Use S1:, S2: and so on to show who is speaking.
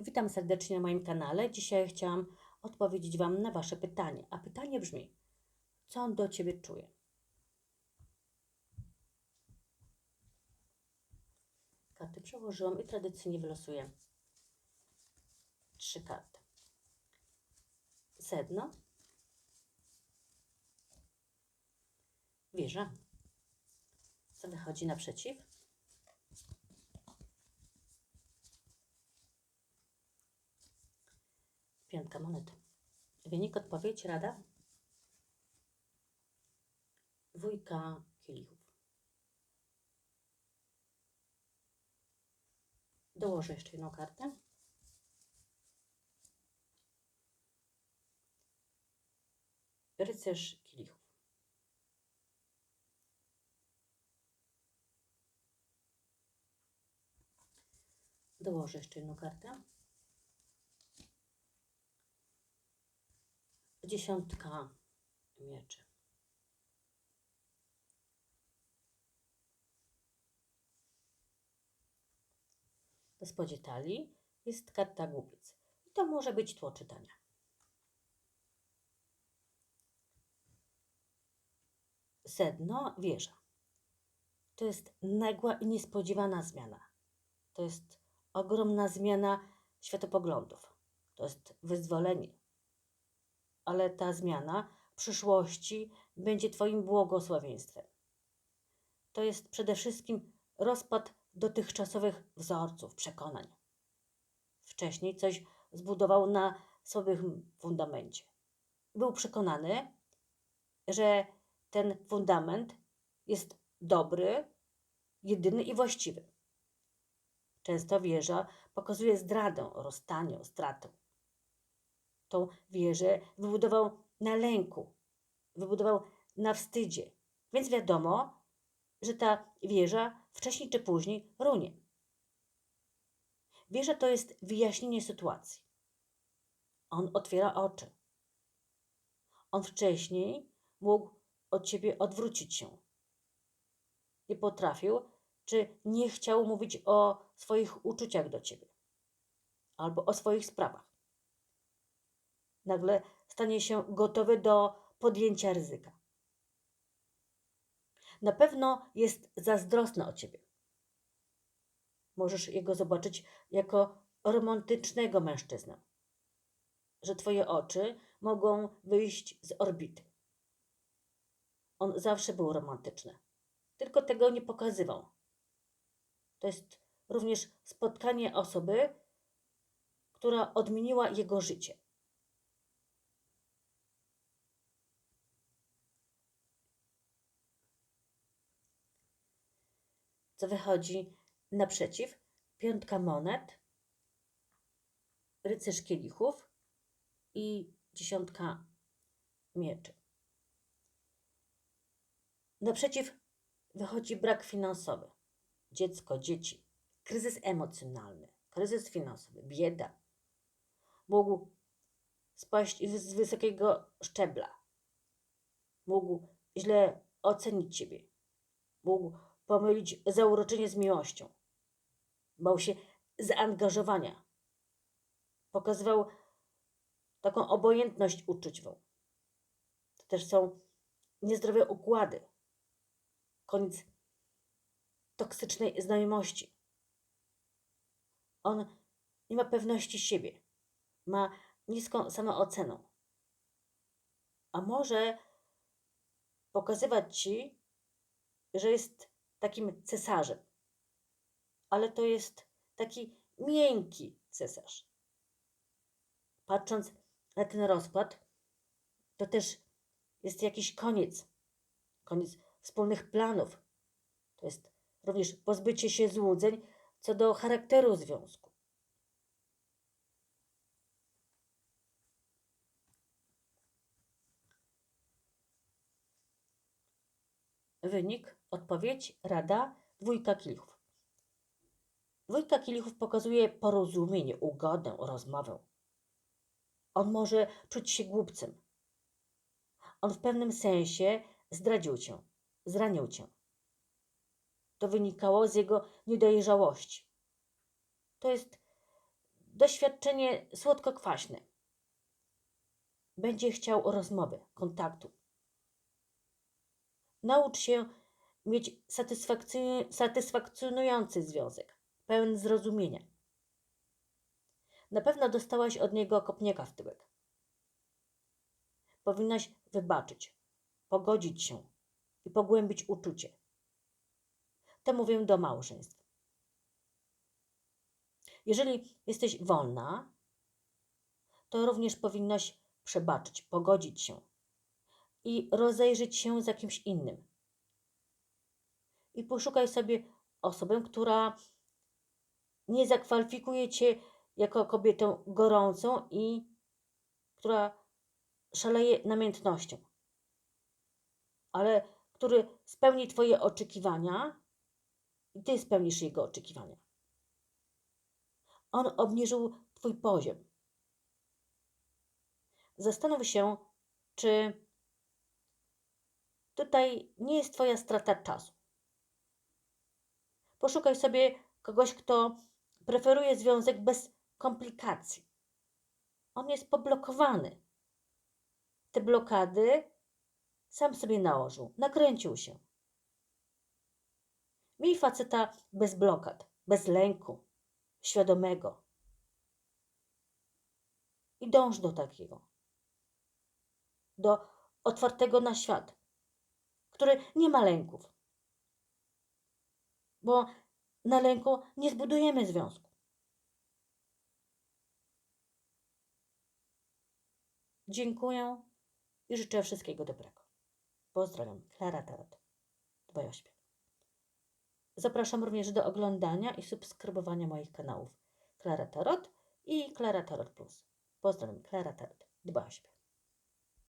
S1: Witam serdecznie na moim kanale. Dzisiaj chciałam odpowiedzieć Wam na Wasze pytanie. A pytanie brzmi: co on do Ciebie czuje? Karty przełożyłam i tradycyjnie wylosuję trzy karty. Sedno, wieża, co wychodzi naprzeciw, Piątka monet. Wynik, odpowiedź, rada? Dwójka kielichów. Dołożę jeszcze jedną kartę. Rycerz kielichów. Dołożę jeszcze jedną kartę. Dziesiątka mieczy. W spodzie talii jest karta głupiec. I to może być tło czytania. Sedno wieża. To jest nagła i niespodziewana zmiana. To jest ogromna zmiana światopoglądów. To jest wyzwolenie ale ta zmiana w przyszłości będzie Twoim błogosławieństwem. To jest przede wszystkim rozpad dotychczasowych wzorców, przekonań. Wcześniej coś zbudował na słabym fundamencie. Był przekonany, że ten fundament jest dobry, jedyny i właściwy. Często wieża pokazuje zdradę, rozstanie, stratę tą wieżę wybudował na lęku, wybudował na wstydzie. Więc wiadomo, że ta wieża wcześniej czy później runie. Wieża to jest wyjaśnienie sytuacji. On otwiera oczy. On wcześniej mógł od ciebie odwrócić się. Nie potrafił, czy nie chciał mówić o swoich uczuciach do ciebie albo o swoich sprawach nagle stanie się gotowy do podjęcia ryzyka. Na pewno jest zazdrosny o ciebie. Możesz jego zobaczyć jako romantycznego mężczyznę, że twoje oczy mogą wyjść z orbity. On zawsze był romantyczny, tylko tego nie pokazywał. To jest również spotkanie osoby, która odmieniła jego życie. Co wychodzi naprzeciw. Piątka monet, rycerz kielichów i dziesiątka mieczy. Naprzeciw wychodzi brak finansowy. Dziecko, dzieci, kryzys emocjonalny, kryzys finansowy, bieda. Mógł spaść z wysokiego szczebla. Mógł źle ocenić ciebie. Mógł pomylić zauroczenie z miłością. Bał się zaangażowania. Pokazywał taką obojętność uczuciową. To też są niezdrowe układy. Koniec toksycznej znajomości. On nie ma pewności siebie. Ma niską samoocenę. A może pokazywać ci, że jest takim cesarzem. Ale to jest taki miękki cesarz. Patrząc na ten rozkład, to też jest jakiś koniec. Koniec wspólnych planów. To jest również pozbycie się złudzeń co do charakteru związku. Wynik, odpowiedź, rada, dwójka kielichów. Dwójka kielichów pokazuje porozumienie, ugodę, rozmowę. On może czuć się głupcem. On w pewnym sensie zdradził cię, zranił cię. To wynikało z jego niedojrzałości. To jest doświadczenie słodko-kwaśne. Będzie chciał rozmowy, kontaktu. Naucz się mieć satysfakcjonuj- satysfakcjonujący związek, pełen zrozumienia. Na pewno dostałaś od niego kopniaka w tyłek. Powinnaś wybaczyć, pogodzić się i pogłębić uczucie. To mówię do małżeństw. Jeżeli jesteś wolna, to również powinnaś przebaczyć, pogodzić się i rozejrzeć się za kimś innym. I poszukaj sobie osobę, która nie zakwalifikuje cię jako kobietę gorącą i która szaleje namiętnością, ale który spełni Twoje oczekiwania i Ty spełnisz jego oczekiwania. On obniżył Twój poziom. Zastanów się, czy tutaj nie jest Twoja strata czasu. Poszukaj sobie kogoś, kto preferuje związek bez komplikacji. On jest poblokowany. Te blokady sam sobie nałożył, nakręcił się. Miej faceta bez blokad, bez lęku, świadomego. I dąż do takiego. Do otwartego na świat, który nie ma lęków. Bo na lęku nie zbudujemy związku. Dziękuję i życzę wszystkiego dobrego. Pozdrawiam, Klara Tarot. Dbaj o śpiew. Zapraszam również do oglądania i subskrybowania moich kanałów Klara Tarot i Klara Tarot Plus. Pozdrawiam, Klara Tarot. Dbaj o śpiew.